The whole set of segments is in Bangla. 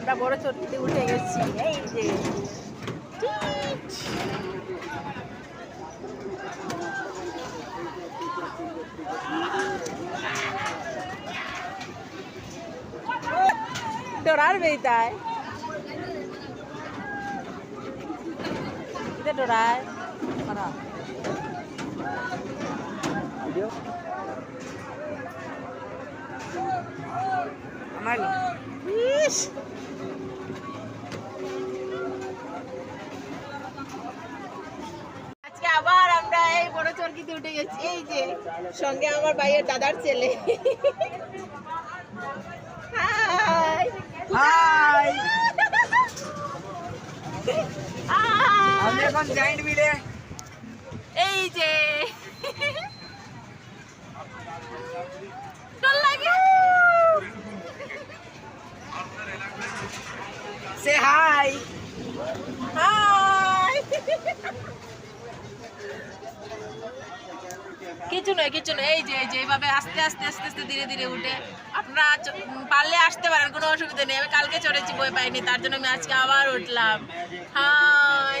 আমরা বড় চটিতে উঠে গেছি। এই যে। ডরার বেইতায়। এটা ডরায় আমার ইস! আজকে আবার আমরা এই বড় উঠে গেছি। এই যে সঙ্গে আমার ভাইয়ের দাদার ছেলে। হাই। হাই। আমি হাই এখন জায়েন্ট মিলে। এই যে। ডর লাগে। সে হাই হাই। কিছু নয় কিছু নয়। এই যে এই যে, এইভাবে আস্তে আস্তে আস্তে আস্তে, ধীরে ধীরে উঠে আপনারা পারলে আসতে পারেন, কোনো অসুবিধা নেই। আমি কালকে চড়েছি বই পাইনি, তার জন্য আমি আজকে আবার উঠলাম। হাই।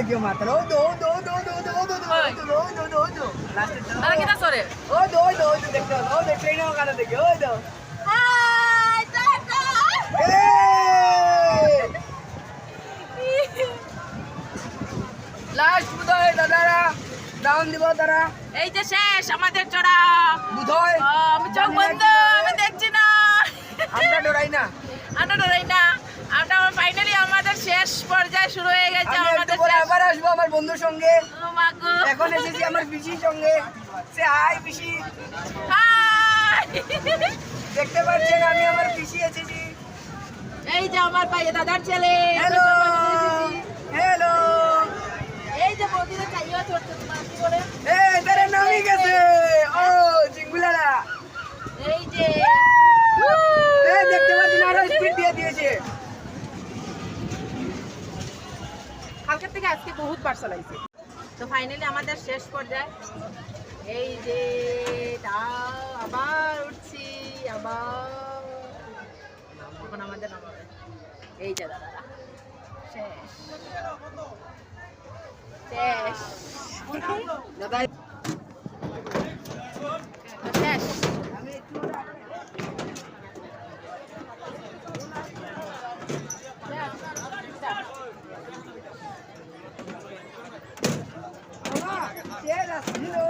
ও দেখিও মাতারা ও দো ও দো ও দো ও দো ও দো ও দো ওই। ও দো ও দো ও দো লাস্টে তারা কিনা সরে ও দো ও দো ও দো দেখতে ও দো ট্রেনে ওখানে দেখি ও দো হাই টাটা লাস্ট বুধয় দাদারা ডাউন দিব তারা এই যে শেষ আমাদের চড়া বুধয় আমি চোখ বন্ধ আমি দেখছি না আমরা ডরাই না আমরা ডরাই না আমরা ফাইনালি আমাদের শেষ পর্যায়ে শুরু হয়ে গেছে আমাদের আসব আমার বন্ধুর সঙ্গে। এখন এসেছি আমার পিসির সঙ্গে। সে হাই পিসি। দেখতে পাচ্ছেন আমি আমার পিসি এসেছি। এই যে আমার পায়ে দাদার ছেলে। হ্যালো। হ্যালো। এই যে বৌদিরা চাইয়া চড়তে তোমার কি বলে এ তারে নামি গেছে ও চিঙ্গুলারা এই যে এ দেখতে পাচ্ছেন আরও স্পিড দিয়ে দিয়েছে কালকের থেকে আজকে বহুত পার্সেল আইছে। তো ফাইনালি আমাদের শেষ পর্যায়ে। এই যে আবার উঠছি, আবার। আমাদের এই যে দাদা। শেষ। শেষ। দাদা Yes, you know.